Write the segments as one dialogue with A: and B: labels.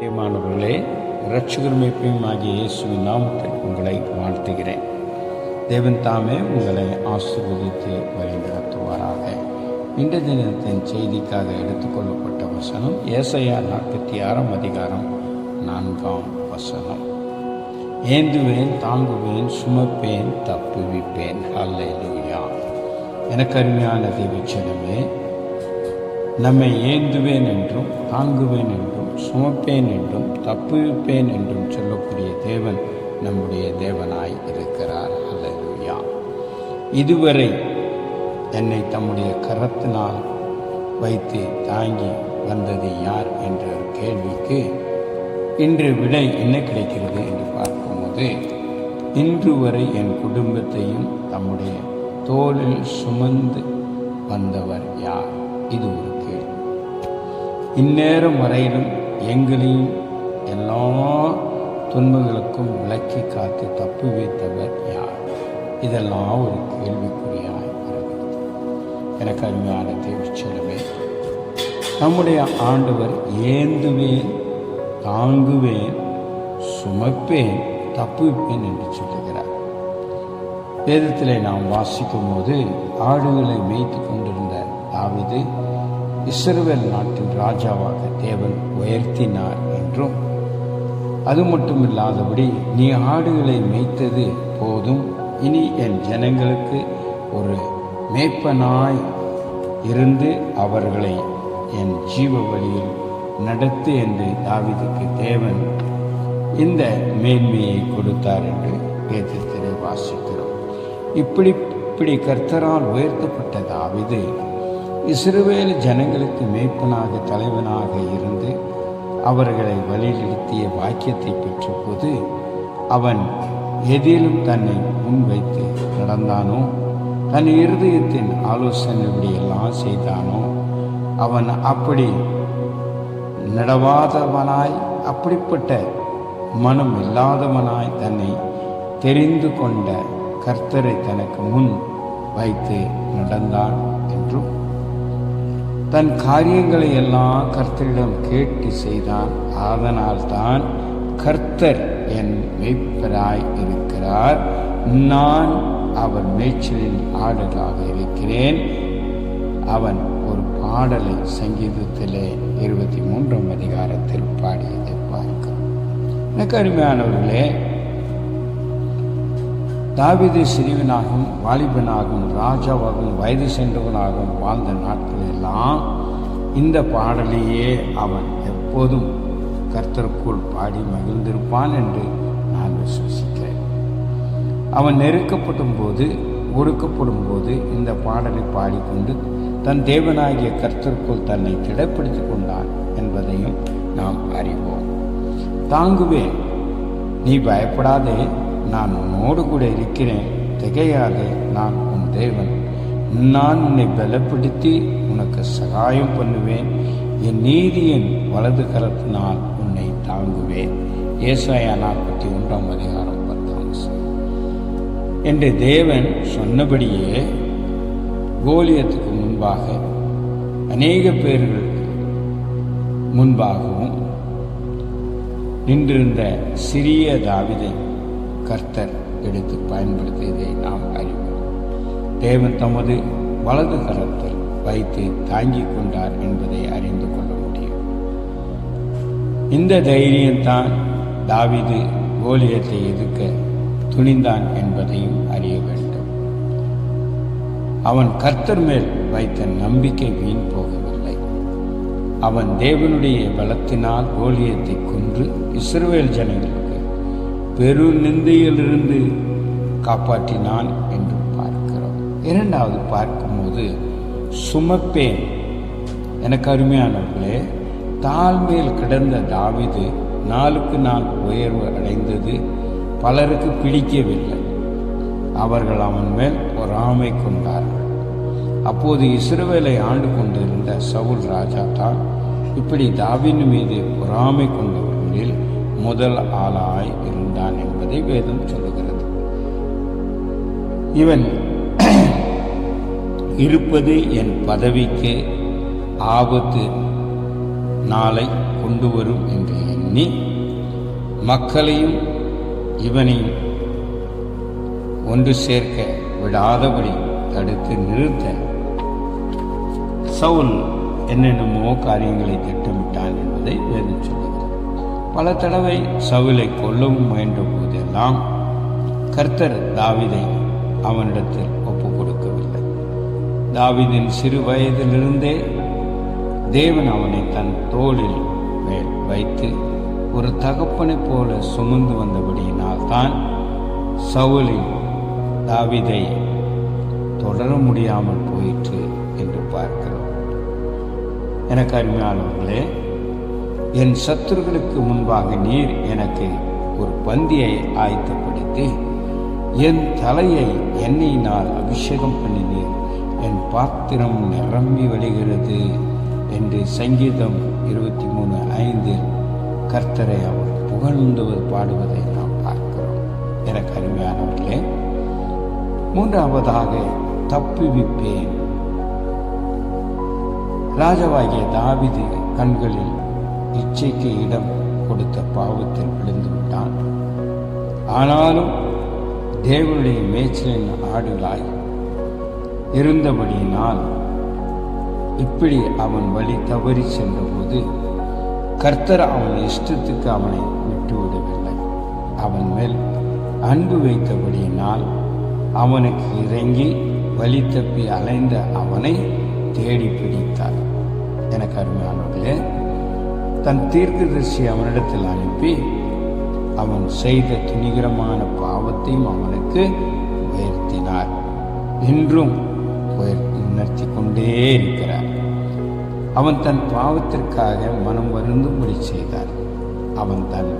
A: பிரியமானவர்களே இரட்சகர்மைப்பையும் ஆகிய இயேசுவின் நாமத்தில் உங்களை வாழ்த்துகிறேன். தேவன் தாமே உங்களை ஆசீர்வதித்து வழிநடத்துவாராக. இந்த தினத்தின் செய்திக்காக எடுத்துக்கொள்ளப்பட்ட வசனம் ஏசையா நாற்பத்தி ஆறாம் அதிகாரம் நான்காம் வசனம். ஏந்துவேன் தாங்குவேன் சுமப்பேன் தப்புவிப்பேன். அல்லேலூயா எனக்கு அருமையான தேவச்சனமே நம்மை ஏந்துவேன் என்றும் தாங்குவேன் என்றும் சுமப்பேன் என்றும் தப்புவிப்பேன் என்றும் சொல்லக்கூடிய தேவன் நம்முடைய தேவனாய் இருக்கிறார். அல்லேலூயா. இதுவரை என்னை தம்முடைய கரத்தினால் வைத்து தாங்கி வந்தது யார் என்ற ஒரு கேள்விக்கு இன்று விடை என்ன கிடைக்கிறது என்று பார்க்கும்போது இன்று வரை என் குடும்பத்தையும் தம்முடைய தோளில் சுமந்து வந்தவர் யார்? இது ஒரு இந்நேரம் வரையிலும் எங்களையும் எல்லா துன்பங்களுக்கும் விலக்கி காத்து தப்பு வைத்தவர் யார்? இதெல்லாம் ஒரு கேள்விக்குறியாக வருகிறது. எனக்கு அருமையான தேவச்சலமே நம்முடைய ஆண்டவர் ஏந்துவேன் தாங்குவேன் சுமப்பேன் தப்புவிப்பேன் என்று சொல்லுகிறார். வேதத்திலே நாம் வாசிக்கும் போது ஆடுகளை மேய்த்து கொண்டிருந்த தாவிது இஸ்ரவேல் நாட்டின் ராஜாவாக தேவன் உயர்த்தினார் என்றும் அது மட்டுமில்லாதபடி நீ ஆடுகளை மேய்த்தது போதும். இனி என் ஜனங்களுக்கு ஒரு மேய்ப்பனாய் இருந்து அவர்களை என் ஜீவ வழியில் நடத்து என்று தாவிதுக்கு தேவன் இந்த மேன்மையை கொடுத்தார் என்று வேதத்திலே வாசிக்கிறோம். இப்படி இப்படி கர்த்தரால் உயர்த்தப்பட்ட தாவிது இஸ்ரவேல் ஜனங்களுக்கு மேய்ப்பனாக தலைவனாக இருந்து அவர்களை வழிநடத்திய வாக்கியத்தை பெற்றபோது அவன் எதிலும் தன்னை முன்வைத்து நடந்தானோ தன் இருதயத்தின் ஆலோசனைப்படியெல்லாம் செய்தானோ அவன் அப்படி நடவாதவனாய் அப்படிப்பட்ட மனம் இல்லாதவனாய் தன்னை தெரிந்து கொண்ட கர்த்தரை தனக்கு முன் வைத்து நடந்தான் என்றும் தன் காரியங்களை எல்லாம் கர்த்தரிடம் கேட்டு செய்தான். அதனால் தான் கர்த்தர் என் மெய்ப்பராய் இருக்கிறார். நான் அவர் மேய்ச்சலின் ஆடலாக இருக்கிறேன். அவன் ஒரு பாடலை சங்கீதத்திலே இருபத்தி மூன்றாம் அதிகாரத்தில் பாடியதை பார்க்கிறோம். எனக்கு அருமையானவர்களே தாவிது சிறுவனாகவும் வாலிபனாகவும் ராஜாவாகவும் வயது சென்றவனாகவும் வாழ்ந்த நாட்களெல்லாம் இந்த பாடலையே அவன் எப்போதும் கர்த்தருக்குள் பாடி மகிழ்ந்திருப்பான் என்று நான் விசுவசிக்கிறேன். அவன் நெருக்கப்படும் போது ஒடுக்கப்படும் போது இந்த பாடலை பாடிக்கொண்டு தன் தேவனாகிய கர்த்தருக்குள் தன்னை திடப்படுத்திக் கொண்டான் என்பதையும் நாம் அறிவோம். தாங்குவேன். நீ பயப்படாதே. நான் உன்னோடு கூட இருக்கிறேன். திகையாதே நான் உன் தேவன். நான் உன்னை பலப்படுத்தி உனக்கு சகாயம் பண்ணுவேன். என் நீதியின் வலது கரத்தினால் உன்னை தாங்குவேன். ஏசாயா நாற்பத்தி ஒன்றாம் அதிகாரம் பத்தாம் என்று தேவன் சொன்னபடியே கோலியத்துக்கு முன்பாக அநேக பேர்கள் முன்பாகவும் நின்றிருந்த சிறிய தாவிதை கர்த்தர் எடுத்து பயன்படுத்தியதை நாம் அறிவோம். தேவன் தமது வலது கரத்தில் வைத்து தாங்கிக் கொண்டார் என்பதை அறிந்து கொள்ள முடியும். இந்த தைரியம்தான் தாவிது கோலியத்தை எதிர்க்க துணிந்தான் என்பதையும் அறிய வேண்டும். அவன் கர்த்தர் மேல் வைத்த நம்பிக்கை வீண் போகவில்லை. அவன் தேவனுடைய பலத்தினால் கோலியத்தை கொன்று இஸ்ரவேல் ஜனங்களுக்கு பெரு நிந்தையிலிருந்து காப்பாற்றினான் என்று பார்க்கிறோம். இரண்டாவது பார்க்கும்போது சுமப்பேன். எனக்கு அருமையானவர்களே தாழ்மையில் கிடந்த தாவிது நாளுக்கு நாள் உயர்வு அடைந்தது பலருக்கு பிடிக்கவில்லை. அவர்கள் அவன் மேல் பொறாமை கொண்டார்கள். அப்போது இஸ்ரவேலை ஆண்டு கொண்டிருந்த சவுல் ராஜா தான் இப்படி தாவின் மீது பொறாமை கொண்டவர்களில் முதல் ஆளாய் கொண்டான் என்பதை வேதம் சொல்லுகிறது. இவன் இருப்பது என் பதவிக்கு ஆபத்து நாளை கொண்டு வரும் என்று எண்ணி மக்களையும் இவனையும் ஒன்று சேர்க்க விடாதபடி தடுத்து நிறுத்த சவுல் என்னென்னமோ காரியங்களை திட்டமிட்டான் என்பதை வேதம் சொல்லுகிறது. பல தடவை சவுலை கொல்லவும் முயன்ற போதெல்லாம் கர்த்தர் தாவிதை அவனிடத்தில் ஒப்பு கொடுக்கவில்லை தாவிதின் சிறு வயதிலிருந்தே தேவன் அவனை தன் தோளில் மேல் வைத்து ஒரு தகப்பனைப் போல சுமந்து வந்தபடியினால் தான் சவுலின் தாவிதை தொடர முடியாமல் போயிற்று என்று பார்க்கிறோம். எனக்கு அருமையானவர்களே என் சத்துருக்களுக்கு முன்பாக நீர் எனக்கு ஒரு பந்தியை ஆயத்தப்படுத்தி என் தலையை எண்ணெயினால் அபிஷேகம் பண்ணினீர். என் பாத்திரம் நிரம்பி வழிகிறது என்று சங்கீதம் இருபத்தி மூணு ஐந்தில் கர்த்தரை அவர் புகழ்ந்தவர் பாடுவதை நாம் பார்க்கிறோம். எனக்கு அருமையானவர்களே மூன்றாவதாக தப்புவிப்பேன். ராஜாவாகிய தாவிது கண்களில் இச்சைக்கு இடம் கொடுத்த பாவத்தில் விழுந்து விட்டான் ஆனாலும் தேவனுடைய மேய்ச்சலின் ஆடுகளாய் இருந்தபடியினால் இப்படி அவன் வழி தவறி சென்றபோது கர்த்தர் அவன் இஷ்டத்துக்கு அவனை விட்டுவிடவில்லை. அவன் மேல் அன்பு வைத்தபடியினால் அவனுக்கு இறங்கி வழி தப்பி அலைந்த அவனை தேடி பிடித்தார். எனக்கு அருமையானவர்களே தன் தீர்க்கதரிசி அவனிடத்தில் அனுப்பி அவன் செய்த துணிகரமான பாவத்தையும் அவனுக்கு உயர்த்தினார். இன்றும் உயர்த்தி உணர்த்தி கொண்டே இருக்கிறார். அவன் தன் பாவத்திற்காக மனம் வருந்தும்படி செய்தார். அவன் தன்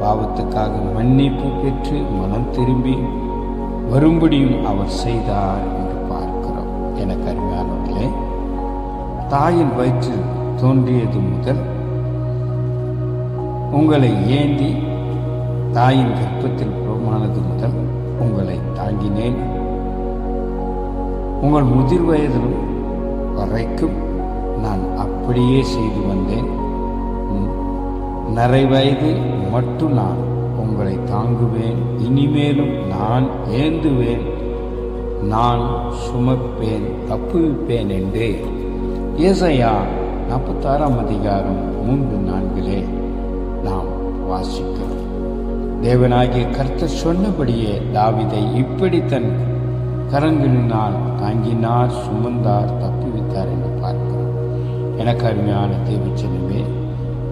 A: பாவத்துக்காக மன்னிப்பு பெற்று மனம் திரும்பி வரும்படியும் அவர் செய்தார் என்று பார்க்கிறோம். எனக்கு கருமையானவர்களே தாயின் வயிற்றில் தோன்றியது முதல் உங்களை ஏந்தி தாயின் கர்ப்பத்தில் புறமானது முதல் உங்களை தாங்கினேன். உங்கள் முதிர் வயதிலும் வரைக்கும் நான் அப்படியே செய்து வந்தேன். நிறை வயது மட்டும் நான் உங்களை தாங்குவேன். இனிமேலும் நான் ஏந்துவேன். நான் சுமப்பேன் தப்புவிப்பேன் என்று ஏசையா நாற்பத்தாறாம் அதிகாரம் மூன்று நான்கிலே நாம் வாசிக்கிறோம். தேவனாகிய கர்த்தர் சொன்னபடியே தாவிதை இப்படி தன் கரங்களினால் தாங்கினார் சுமந்தார் தப்புவித்தார் என்று பார்க்கிறோம். எனக்கு அருமையான தேவச்சனமே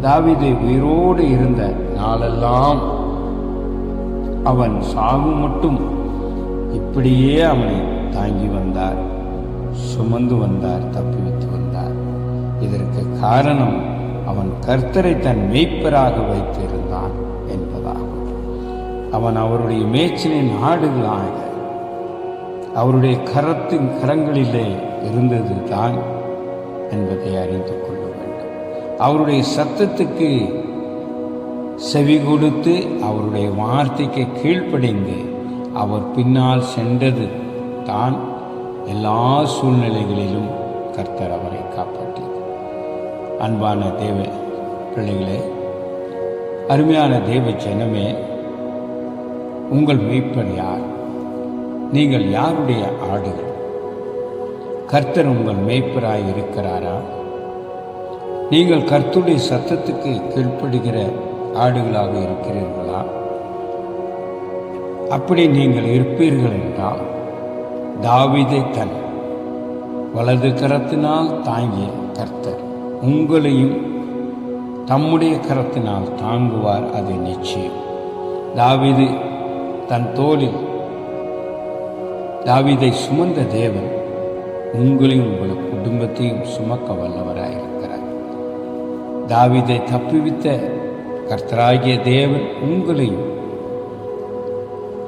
A: தாவிதை உயிரோடு இருந்த நாளெல்லாம் அவன் சாகு மட்டும் இப்படியே அவனை தாங்கி வந்தார் சுமந்து வந்தார் தப்புவித்து வந்தார். இதற்கு காரணம் அவன் கர்த்தரை தன் மெய்ப்பராக வைத்திருந்தான் என்பதாகும் அவன் அவருடைய மேய்ச்சலின் ஆடுகளாக அவருடைய கரத்தின் கரங்களிலே இருந்தது தான் என்பதை அறிந்து கொள்ள வேண்டும். அவருடைய சத்தத்துக்கு செவி கொடுத்து அவருடைய வார்த்தைக்கு கீழ்ப்படிந்து அவர் பின்னால் சென்றது தான் எல்லா சூழ்நிலைகளிலும் கர்த்தர் அவரை காப்பாற்றியது அன்பான தேவ பிள்ளைகளே அருமையான தேவ ஜனமே உங்கள் மெய்ப்பர் யார்? நீங்கள் யாருடைய ஆடுகள்? கர்த்தர் உங்கள் மெய்ப்பராய் இருக்கிறாரா? நீங்கள் கர்த்துடைய சத்தத்துக்கு கீழ்ப்படுகிற ஆடுகளாக இருக்கிறீர்களா? அப்படி நீங்கள் இருப்பீர்கள் என்றால் தாவிதை தன் வலது கரத்தினால் தாங்கிய கர்த்தர் உங்களையும் தம்முடைய கரத்தினால் தாங்குவார் அது நிச்சயம். தாவிது தன் தோளில் தாவிதை சுமந்த தேவன் உங்களையும் உங்கள் குடும்பத்தையும் சுமக்க வல்லவராயிருக்கிறார். தாவிதை தப்புவித்த கர்த்தராகிய தேவன் உங்களையும்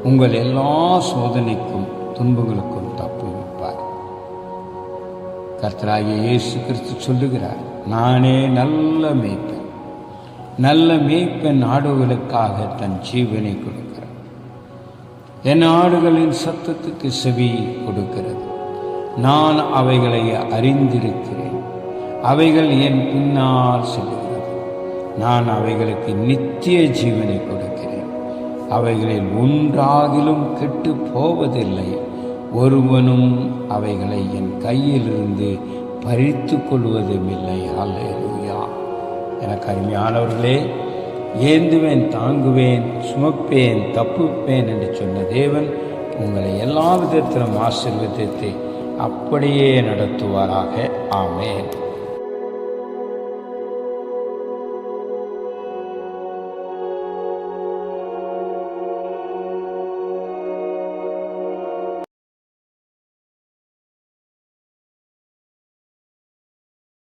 A: உங்கள் எல்லா சோதனைக்கும் துன்பங்களுக்கும் தப்புவிக்கும் கர்த்தராகிய இயேசு கிறிஸ்து சொல்லுகிறார் நானே நல்ல மேய்ப்பன். நல்ல மேய்ப்பன் ஆடுகளுக்காக தன் ஜீவனை கொடுக்கிறார் என் ஆடுகளின் சத்தத்துக்கு செவி கொடுக்கிறது. நான் அவைகளை அறிந்திருக்கிறேன். அவைகள் என் பின்னால் செல்கிறது நான் அவைகளுக்கு நித்திய ஜீவனை கொடுக்கிறேன். அவைகளில் ஒன்றாகிலும் கெட்டு போவதில்லை. ஒருவனும் அவைகளை என் கையிலிருந்து பறித்து கொள்வதும் இல்லை எனக்கு அருமையானவர்களே ஏந்துவேன் தாங்குவேன் சுமப்பேன் தப்புப்பேன் என்று சொன்ன தேவன் உங்களை எல்லா விதத்திலும் ஆசீர்வதித்து அப்படியே நடத்துவாராக. ஆமேன்.